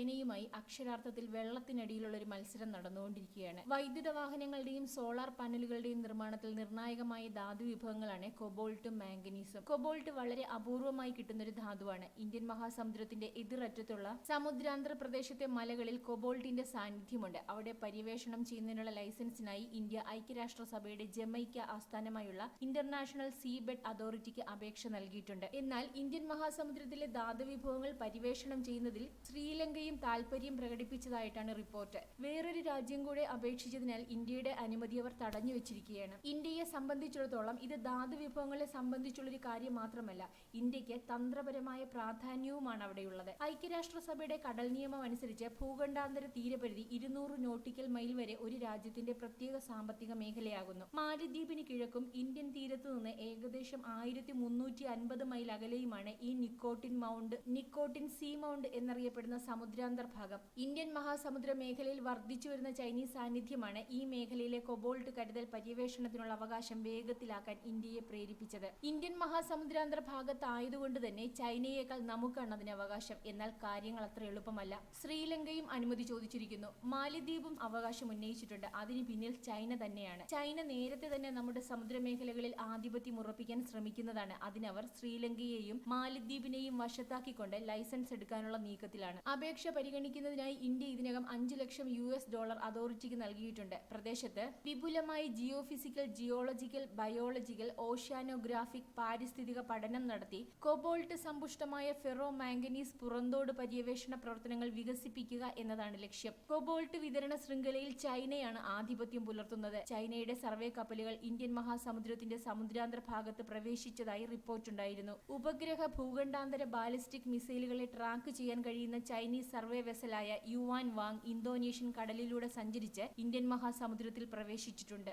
ചൈനയുമായി അക്ഷരാർത്ഥത്തിൽ വെള്ളത്തിനടിയിലുള്ള ഒരു മത്സരം നടന്നുകൊണ്ടിരിക്കുകയാണ്. വൈദ്യുത വാഹനങ്ങളുടെയും സോളാർ പാനലുകളുടെയും നിർമ്മാണത്തിൽ നിർണായകമായ ധാതു വിഭവങ്ങളാണ് കൊബോൾട്ടും മാംഗനീസും. കൊബോൾട്ട് വളരെ അപൂർവമായി കിട്ടുന്ന ഒരു ധാതുവാണ്. ഇന്ത്യൻ മഹാസമുദ്രത്തിന്റെ എതിരറ്റത്തുള്ള സമുദ്രാന്തര പ്രദേശത്തെ മലകളിൽ കൊബോൾട്ടിന്റെ സാന്നിധ്യമുണ്ട്. അവിടെ പര്യവേഷണം ചെയ്യുന്നതിനുള്ള ലൈസൻസിനായി ഇന്ത്യ ഐക്യരാഷ്ട്രസഭയുടെ ജമൈക്ക ആസ്ഥാനമായുള്ള ഇന്റർനാഷണൽ സീ ബെഡ് അതോറിറ്റിക്ക് അപേക്ഷ നൽകിയിട്ടുണ്ട്. എന്നാൽ ഇന്ത്യൻ മഹാസമുദ്രത്തിലെ ധാതുവിഭവങ്ങൾ പര്യവേഷണം ചെയ്യുന്നതിൽ ശ്രീലങ്കയും താൽപര്യം പ്രകടിപ്പിച്ചതായിട്ടാണ് റിപ്പോർട്ട്. വേറൊരു രാജ്യം കൂടെ അപേക്ഷിച്ചതിനാൽ ഇന്ത്യയുടെ അനുമതി അവർ തടഞ്ഞു വെച്ചിരിക്കുകയാണ്. ഇന്ത്യയെ സംബന്ധിച്ചിടത്തോളം ഇത് ധാതുവിഭവങ്ങളെ സംബന്ധിച്ചുള്ള ഒരു കാര്യം മാത്രമല്ല ഇന്ത്യയ്ക്ക് തന്ത്രപരമായ പ്രാധാന്യവുമാണ് അവിടെയുള്ളത്. ഐക്യരാഷ്ട്രസഭയുടെ കടൽ നിയമം അനുസരിച്ച് ഭൂഖണ്ഡാന്തര തീരപരിധി ഇരുന്നൂറ് നോട്ടിക്കൽ മൈൽ വരെ ഒരു രാജ്യത്തിന്റെ പ്രത്യേക സാമ്പത്തിക മേഖലയാകുന്നു. മാലദ്വീപിന് കിഴക്കും ഇന്ത്യൻ തീരത്തു നിന്ന് ഏകദേശം ആയിരത്തി മുന്നൂറ്റി അൻപത് മൈൽ അകലെയുമാണ് ഈ nicotine mount nicotine seamount എന്നറിയപ്പെടുന്ന സമുദ്രാന്തർ ഭാഗം. ഇന്ത്യൻ മഹാസമുദ്ര മേഖലയിൽ വർദ്ധിച്ചു വരുന്ന ചൈനീസ് സാന്നിധ്യമാണ് ഈ മേഖലയിലെ കൊബോൾട്ട് കരുതൽ പര്യവേഷണത്തിനുള്ള അവകാശം വേഗത്തിലാക്കാൻ ഇന്ത്യയെ പ്രേരിപ്പിച്ചത്. ഇന്ത്യൻ മഹാസമുദ്രാന്തർ ഭാഗത്തായതുകൊണ്ട് തന്നെ ചൈനയേക്കാൾ നമുക്കാണ് അതിന് അവകാശം. എന്നാൽ കാര്യങ്ങൾ അത്ര എളുപ്പമല്ല. ശ്രീലങ്കയും അനുമതി ചോദിച്ചിരിക്കുന്നു. മാലിദ്വീപും അവകാശം ഉന്നയിച്ചിട്ടുണ്ട്. അതിന് പിന്നിൽ ചൈന തന്നെയാണ്. ചൈന നേരത്തെ തന്നെ നമ്മുടെ സമുദ്രമേഖലകളിൽ ആധിപത്യം ഉറപ്പിക്കാൻ ശ്രമിക്കുന്നതാണ്. അതിനവർ ശ്രീലങ്കയെയും മാലിദ്വീപിനെയും വശത്താക്കിക്കൊണ്ട് ലൈസൻസ് എടുക്കാനുള്ള നീക്കത്തിലാണ്. അപേക്ഷ പരിഗണിക്കുന്നതിനായി ഇന്ത്യ ഇതിനകം അഞ്ചു ലക്ഷം യു എസ് ഡോളർ അതോറിറ്റിക്ക് നൽകിയിട്ടുണ്ട്. പ്രദേശത്ത് വിപുലമായി geophysical geological biological oceanographic പാരിസ്ഥിതിക പഠനം നടത്തി കോബോൾട്ട് സമ്പുഷ്ടമായ ഫെറോ മാംഗനീസ് പുറന്തോട് പര്യവേഷണ പ്രവർത്തനങ്ങൾ വികസിപ്പിക്കുക എന്നതാണ് ലക്ഷ്യം. കോബോൾട്ട് വിതരണ ശൃംഖലയിൽ ചൈനയാണ് ആധിപത്യം പുലർത്തുന്നത്. ചൈനയുടെ സർവേ കപ്പലുകൾ ഇന്ത്യൻ മഹാസമുദ്രത്തിന്റെ സമുദ്രാന്തര ഭാഗത്ത് പ്രവേശിച്ചതായി റിപ്പോർട്ടുണ്ടായിരുന്നു. ഉപഗ്രഹ ഭൂഖണ്ഡാന്തര ബാലിസ്റ്റിക് മിസൈലുകളെ ട്രാക്ക് ചെയ്യാൻ കഴിയുന്ന ചൈനീസ് സർവേ വെസലായ യുവാൻ വാങ് ഇന്തോനേഷ്യൻ കടലിലൂടെ സഞ്ചരിച്ച് ഇന്ത്യൻ മഹാസമുദ്രത്തിൽ പ്രവേശിച്ചിട്ടുണ്ട്.